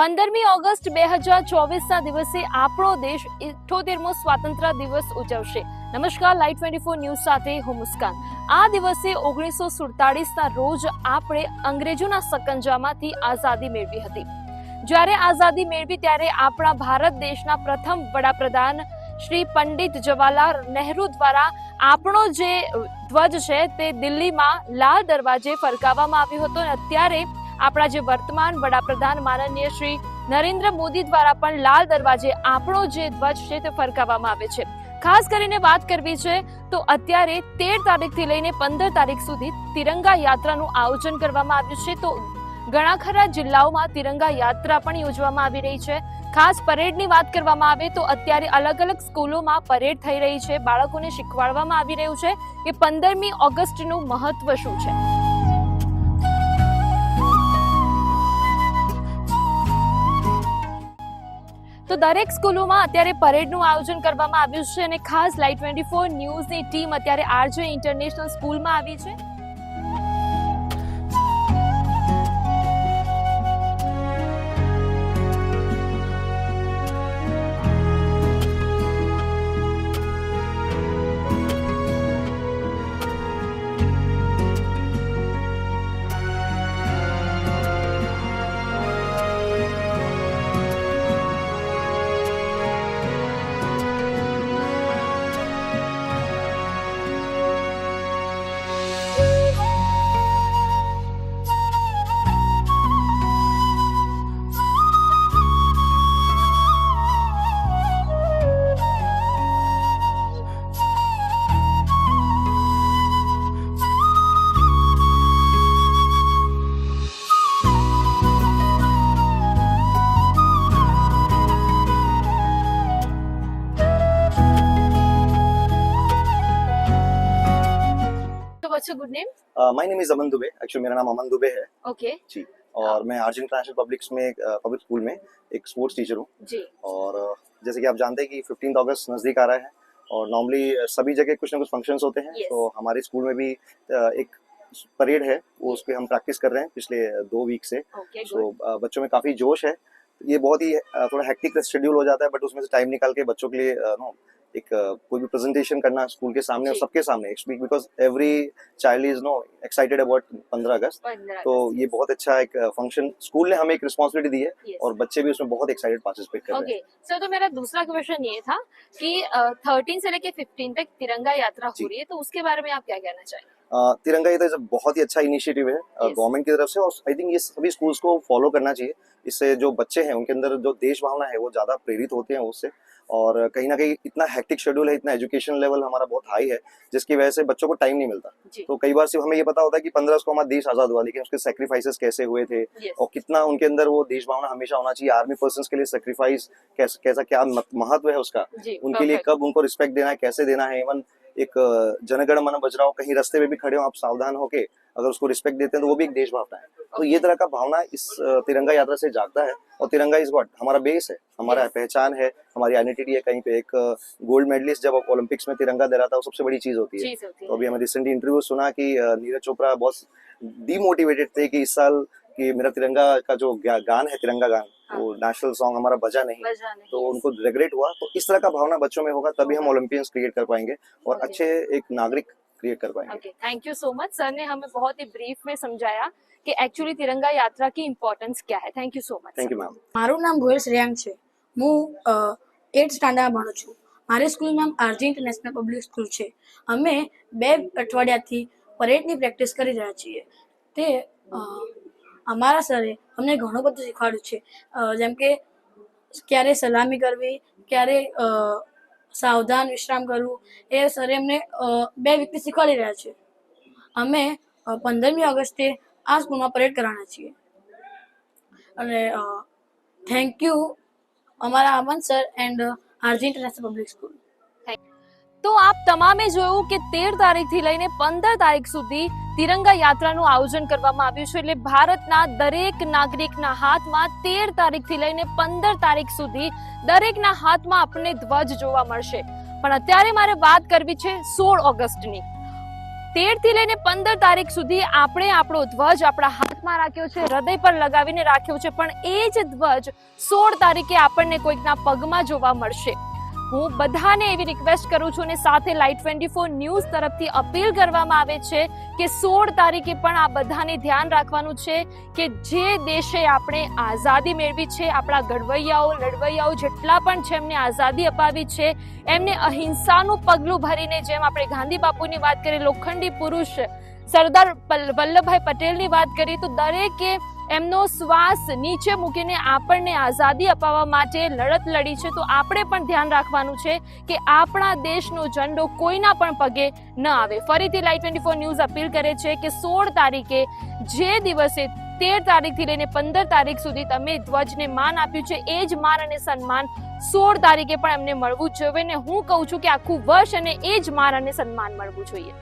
પંદરમી ઓગસ્ટ બે હજાર ચોવીસના દિવસે આપણો દેશ ઇઠોતેરમો સ્વાતંત્ર્ય દિવસ ઉજવશે. નમસ્કાર લાઈટ ટ્વેન્ટી ફોર ન્યૂઝ સાથે હું મુસ્કાન. આ દિવસે ઓગણીસો સુડતાલીસના રોજ આપણે અંગ્રેજોના સકંજામાંથી આઝાદી મેળવી હતી. જ્યારે આઝાદી મેળવી ત્યારે આપણા ભારત દેશના પ્રથમ વડાપ્રધાન શ્રી પંડિત જવાહરલાલ નહેરુ દ્વારા આપણો જે ધ્વજ છે તે દિલ્હીમાં લાલ દરવાજે ફરકાવવામાં આવ્યો હતો અને અત્યારે આપણા જે વર્તમાન વડાપ્રધાન માનનીય શ્રી નરેન્દ્ર મોદી દ્વારા પણ લાલ દરવાજે આપણો જે ધ્વજ છે તે ફરકાવવામાં આવે છે. ખાસ કરીને વાત કરવી છે તો અત્યારે તેર તારીખથી લઈને પંદર તારીખ સુધી તિરંગા યાત્રાનું આયોજન કરવામાં આવ્યું છે. તો ઘણા ખરા જિલ્લાઓમાં તિરંગા યાત્રા પણ યોજવામાં આવી રહી છે. ખાસ પરેડની વાત કરવામાં આવે તો અત્યારે અલગ અલગ સ્કૂલોમાં પરેડ થઈ રહી છે. બાળકોને શીખવાડવામાં આવી રહ્યું છે કે પંદરમી ઓગસ્ટનું મહત્વ શું છે? દરેક સ્કૂલોમાં અત્યારે પરેડનું આયોજન કરવામાં આવ્યું છે અને ખાસ લાઈટ ટ્વેન્ટી ફોર ન્યૂઝની ટીમ અત્યારે આરજે ઇન્ટરનેશનલ સ્કૂલમાં આવી છે. What's your good name my name is Aman Dubey actually मेरा नाम अमन दुबे है। Okay okay. जी। और मैं आर्ज इंटरनेशनल पब्लिक में पब्लिक स्कूल में एक स्पोर्ट्स टीचर हूँ। जी। और जैसे कि आप जानते हैं कि फिफ्टीन अगस्त नज़दीक आ रहा है और नॉर्मली सभी जगह कुछ ना कुछ फ़ंक्शंस होते हैं। Yes. तो हमारे स्कूल में भी एक परेड है वो उस पर हम प्रैक्टिस कर रहे हैं पिछले दो वीक से। ओके सो अ, बच्चों में काफ़ी जोश है। ये बहुत ही थोड़ा हेक्टिक शेड्यूल हो जाता है बट उसमें से टाइम निकाल के बच्चों के लिए नो एक कोई भी प्रेजेंटेशन करना स्कूल के सामने और सबके सामने because every child is no excited about पंद्रह अगस्त। तो ये बहुत अच्छा एक फ़ंक्शन स्कूल ने हमें एक रिस्पॉन्सिबिलिटी दी है और बच्चे भी उसमें बहुत एक्साइटेड पार्टिसिपेट कर रहे हैं। ओके सर तो मेरा दूसरा क्वेश्चन ये था कि थर्टीन से लेके फिफ्टीन तक तिरंगा यात्रा हो रही है तो उसके बारे में आप क्या कहना चाहिए तिरंगा ये तो बहुत ही अच्छा इनिशिएटिव है. गवर्नमेंट की तरफ़ से और आई थिंक ये सभी स्कूल्स को फॉलो करना चाहिए। इससे जो बच्चे हैं उनके अंदर जो देश भावना है वो ज़्यादा प्रेरित होते हैं उससे। और कहीं ना कहीं इतना हेक्टिक शेड्यूल है इतना एजुकेशन लेवल हमारा बहुत हाई है जिसकी वजह से बच्चों को टाइम नहीं मिलता। तो कई बार सिर्फ़ हमें ये पता होता है कि पंद्रह को हमारा देश आज़ाद हुआ लेकिन उसके सेक्रीफाइसेस कैसे हुए थे? और कितना उनके अंदर वो देश भावना हमेशा होना चाहिए आर्मी पर्सन के लिए सेक्रीफाइस कैसा कैसा क्या महत्व है उसका? उनके लिए कब उनको रिस्पेक्ट देना है कैसे देना है? इवन एक जनगण मन बज रहा हो कहीं रस्ते में भी खड़े हो आप सावधान होके अगर उसको रिस्पेक्ट देते हैं तो वो भी एक देश भावना है। तो ये तरह का भावना इस तिरंगा यात्रा से जागता है। और तिरंगा इज़ व्हाट हमारा बेस है हमारा. पहचान है हमारी आइडेंटिटी है कहीं पे एक गोल्ड मेडलिस्ट जब ओलंपिक्स में तिरंगा दे रहा था वो सबसे बड़ी चीज़ होती है। तो अभी हमें रिसेंटली इंटरव्यू सुना कि नीरज चोपड़ा बहुत डीमोटिवेटेड थे कि इस साल कि मेरा तिरंगा का जो गान है तिरंगा गान वो नेशनल सॉन्ग हमारा बजा नहीं। बजा नहीं। तो उनको रिग्रेट हुआ। तो इस तरह का भावना बच्चों में होगा तभी हम ओलंपियंस क्रिएट कर पाएँगे। और अच्छे एक नागरिक क्रिएट कर पाएंगे okay thank you so much sir ने हमें बहुत ही ब्रीफ में समझाया कि एक्चुअली तिरंगा यात्रा की इम्पोर्टेंस क्या है thank you so much thank you ma'am મારું નામ ગોયલ શ્રેયાંક છે હું એટ સ્ટાન્ડર્ડમાં ભણું છું મારી સ્કૂલનું નામ આરજી ઇન્ટરનેશનલ પબ્લિક સ્કૂલ છે અમે બે અઠવાડિયાથી પરેડની પ્રેક્ટિસ કરી રહ્યા છીએ તે અ, અમારા સરે અમને ઘણું બધું શીખવાડ્યું છે અ, જેમ કે ક્યારે સલામી કરવી ક્યારે અ, સાવધાન વિશ્રામ કરવું એ સર એમને બે વ્યક્તિ શીખવાડી રહ્યા છે. અમે પંદરમી ઓગસ્ટે આ સ્કૂલમાં પરેડ કરવાના છીએ. અને થેન્ક યુ અમારા Aman sir and RG international public school તો આપ તમામે જોયું કે તેર તારીખથી લઈને પંદર તારીખ સુધી તિરંગા યાત્રાનું આયોજન કરવામાં આવ્યું છે. એટલે ભારતના દરેક નાગરિકના હાથમાં તેર તારીખથી લઈને પંદર તારીખ સુધી દરેકના હાથમાં આપણને ધ્વજ જોવા મળશે. પણ અત્યારે મારે વાત કરવી છે સોળ ઓગસ્ટની. તેરથી લઈને પંદર તારીખ સુધી આપણે આપણો ધ્વજ આપણા હાથમાં રાખ્યો છે, હૃદય પર લગાવીને રાખ્યો છે, પણ એ જ ધ્વજ સોળ તારીખે આપણને કોઈકના પગમાં જોવા મળશે. હું બધાને એવી રિક્વેસ્ટ કરું છું અને સાથે લાઈટ ટ્વેન્ટી ફોર ન્યૂઝ તરફથી અપીલ કરવામાં આવે છે કે સોળ તારીખે પણ આ બધાને ધ્યાન રાખવાનું છે કે જે દેશે આપણે આઝાદી મેળવી છે, આપણા ઘડવૈયાઓ, લડવૈયાઓ જેટલા પણ છે એમને આઝાદી અપાવી છે, એમને અહિંસાનું પગલું ભરીને જેમ આપણે ગાંધી બાપુની વાત કરીએ લોખંડી પુરુષ, સરદાર વલ્લભભાઈ પટેલની વાત કરીએ તો દરેકે એમનો શ્વાસ નીચે મૂકીને આપણને આઝાદી અપાવવા માટે લડત લડી છે. તો આપણે પણ ધ્યાન રાખવાનું છે કે આપણા દેશનો ઝંડો કોઈના પણ પગે ન આવે. ફરીથી live twenty four news appeal કરે છે કે સોળ તારીખે જે દિવસે તેર તારીખથી લઈને પંદર તારીખ સુધી તમે ધ્વજને માન આપ્યું છે, એ જ માન અને સન્માન સોળ તારીખે પણ એમને મળવું જોઈએ. ને હું કહું છું કે આખું વર્ષ અને એ જ માન અને સન્માન મળવું જોઈએ.